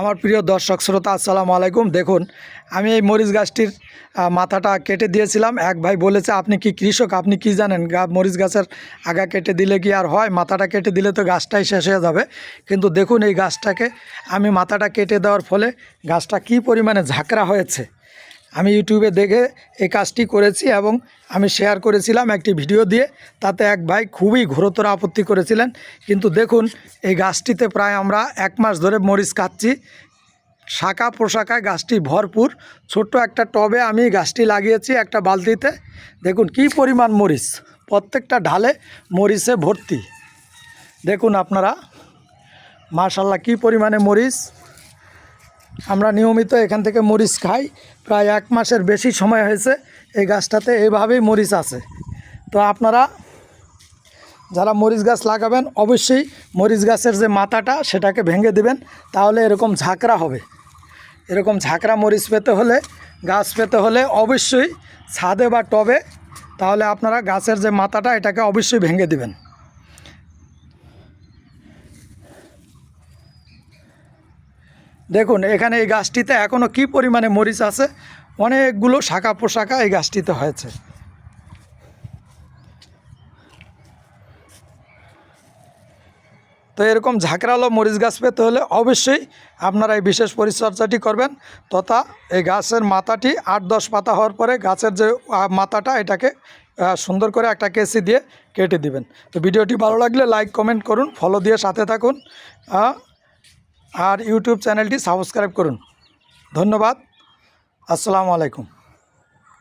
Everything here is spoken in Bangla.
আমার প্রিয় দর্শক শ্রোতা, আসসালামু আলাইকুম। দেখুন, আমি এই মরিচ গাছটির মাথাটা কেটে দিয়েছিলাম। এক ভাই বলেছে, আপনি কি কৃষক? আপনি কি জানেন? মরিচ গাছের আগা কেটে দিলে কি আর হয়? মাথাটা কেটে দিলে তো গাছটাই শেষ হয়ে যাবে। কিন্তু দেখুন, এই গাছটাকে আমি মাথাটা কেটে দেওয়ার ফলে গাছটা কি পরিমাণে ঝাঁকড়া হয়েছে আমি ইউটিউবে দেখে এই কাজটি করেছি এবং আমি শেয়ার করেছিলাম একটি ভিডিও দিয়ে। তাতে এক ভাই খুবই ঘোরতর আপত্তি করেছিলেন। কিন্তু দেখুন, এই গাছটিতে প্রায় আমরা এক মাস ধরে মরিচ কাটছি। শাখা পোশাকায় গাছটি ভরপুর। ছোট্ট একটা টবে আমি গাছটি লাগিয়েছি একটা বালতিতে। দেখুন কি পরিমাণ মরিচ। প্রত্যেকটা ঢালে মরিচে ভর্তি। দেখুন আপনারা মার্শাল্লাহ কি পরিমাণে মরিচ। আমরা নিয়মিত এখান থেকে মরিচ খাই। প্রায় এক মাসের বেশি সময় হয়েছে এই গাছটাতে এইভাবেই মরিচ আছে। তো আপনারা যারা মরিচ গাছ লাগাবেন, অবশ্যই মরিচ গাছের যে মাথাটা, সেটাকে ভেঙে দিবেন, তাহলে এরকম ঝাঁকড়া হবে। এরকম ঝাঁকড়া মরিচ পেতে হলে, গাছ পেতে হলে অবশ্যই ছাদে বা টবে, তাহলে আপনারা গাছের যে মাথাটা, এটাকে অবশ্যই ভেঙে দিবেন। দেখুন, এখানে এই গাছটিতে এখনও কি পরিমাণে মরিচ আছে? অনেকগুলো শাখা পোশাকা এই গাছটিতে হয়েছে। তো এরকম ঝাঁকড়ালো মরিচ গাছ পেতে হলে অবশ্যই আপনারা এই বিশেষ পরিচর্যাটি করবেন তথা এই গাছের মাথাটি আট দশ পাতা হওয়ার পরে গাছের যে মাথাটা এটাকে সুন্দর করে একটা কেসি দিয়ে কেটে দিবেন। তো ভিডিওটি ভালো লাগলে লাইক, কমেন্ট করুন, ফলো দিয়ে সাথে থাকুন। আর ইউটিউব চ্যানেলটি সাবস্ক্রাইব করুন। ধন্যবাদ। আসসালামু আলাইকুম।